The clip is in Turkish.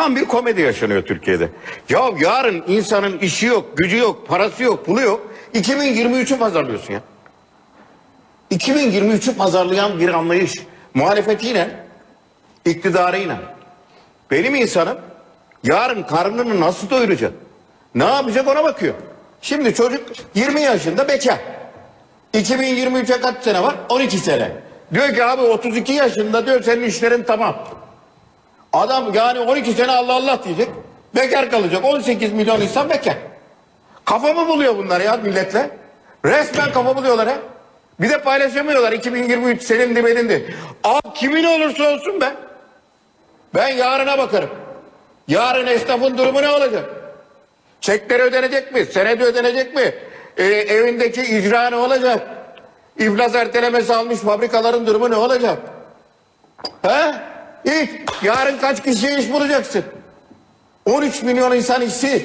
Tam bir komedi yaşanıyor Türkiye'de. Ya yarın insanın işi yok, gücü yok, parası yok, pulu yok. 2023'ü pazarlıyorsun ya. 2023'ü pazarlayan bir anlayış. Muhalefetiyle, iktidarıyla. Benim insanım yarın karnını nasıl doyuracak? Ne yapacak ona bakıyor. Şimdi çocuk 20 yaşında bekar. 2023'e kaç sene var? 12 sene. Diyor ki abi 32 yaşında diyor senin işlerin tamam. Adam yani 12 sene Allah Allah diyecek. Bekar kalacak. 18 milyon insan bekar. Kafa mı buluyor bunlar ya milletle? Resmen kafa buluyorlar ha. Bir de paylaşamıyorlar. 2023 senindi benindi. Abi kimin olursa olsun be. Ben yarına bakarım. Yarın esnafın durumu ne olacak? Çekleri ödenecek mi? Senedi ödenecek mi? Ee, evindeki icra ne olacak? İflas ertelemesi almış fabrikaların durumu ne olacak? He? Hiç. Yarın kaç kişiye iş bulacaksın? 13 milyon insan işsiz.